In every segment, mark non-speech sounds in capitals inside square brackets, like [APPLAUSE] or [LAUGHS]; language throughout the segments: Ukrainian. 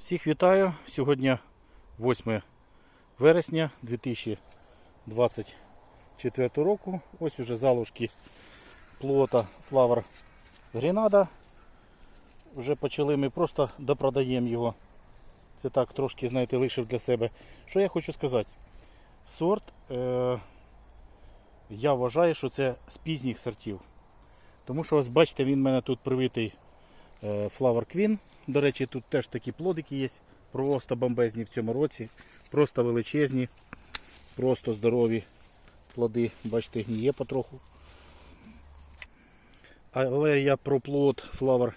Всіх вітаю. Сьогодні 8 вересня 2024 року. Ось уже залишки плота Flower Гренада. Вже почали ми просто допродаємо його. Це так трошки, знаєте, лишив для себе. Що я хочу сказати? Сорт, е- я вважаю, що це з пізніх сортів. Тому що ось бачите, він в мене тут привитий Flower Queen. До речі, тут теж такі плодики є. Просто бомбезні в цьому році. Просто величезні, просто здорові плоди. Бачите, гніє потроху. Але я про плод Flower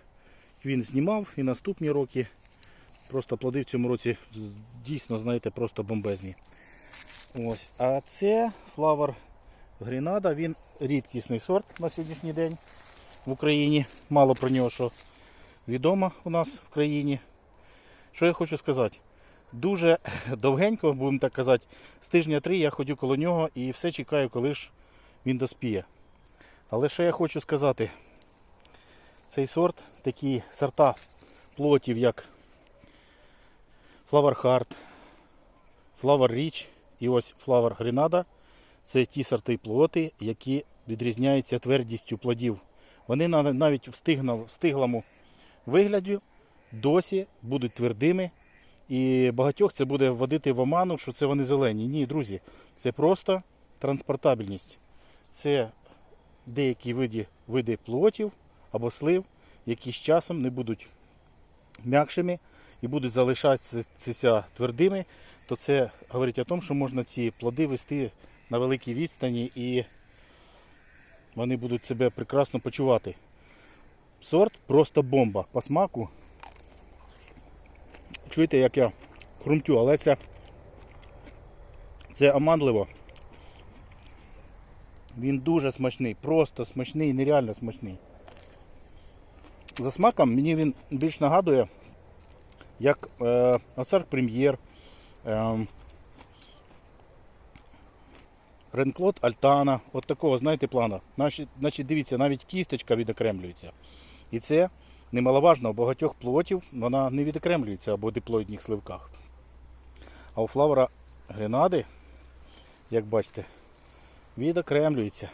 Queen знімав і наступні роки. Просто плоди в цьому році дійсно, знаєте, просто бомбезні. Ось. А це Flower Гренада, він рідкісний сорт на сьогоднішній день в Україні. Мало про нього що відомо у нас в країні. Що я хочу сказати? Дуже [LAUGHS] довгенько, будемо так казати, з тижня три я ходю коло нього і все чекаю, коли ж він доспіє. Але що я хочу сказати, цей сорт, такі сорта плотів, як Flower Heart, Flower Rich і ось Flower Grenada, це ті сорти плоти, які відрізняються твердістю плодів. Вони навіть в стиглому вигляді досі будуть твердими. І багатьох це буде вводити в оману, що це вони зелені. Ні, друзі, це просто транспортабельність. Це деякі види, види плотів або слив, які з часом не будуть м'якшими і будуть залишатися твердими, то це говорить о тому, що можна ці плоди вести на великій відстані і вони будуть себе прекрасно почувати. Сорт просто бомба. По смаку. Чуєте, як я хрумтю, але це, це оманливо. Він дуже смачний, просто смачний, нереально смачний. За смаком мені він більш нагадує, як е, Оцар Прем'єр, е, Ренклот Альтана, от такого, знаєте, плана. Значить, дивіться, навіть кісточка відокремлюється. І це немаловажно, у багатьох плотів вона не відокремлюється або диплоїдних сливках. А у флавера гренади, як бачите, відокремлюється.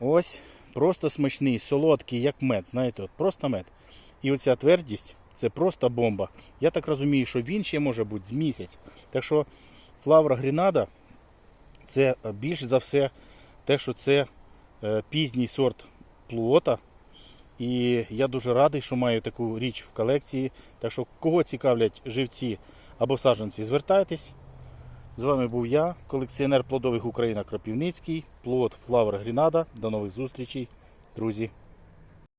Ось просто смачний, солодкий, як мед. Знаєте, от просто мед. І оця твердість це просто бомба. Я так розумію, що він ще може бути з місяць. Так що флавер гренада це е, більш за все те, що це е, пізній сорт плота. І я дуже радий, що маю таку річ в колекції. Так що, кого цікавлять живці або саджанці, звертайтесь. З вами був я, колекціонер плодових Україна Кропівницький, плод Флавер Грінада. До нових зустрічей, друзі.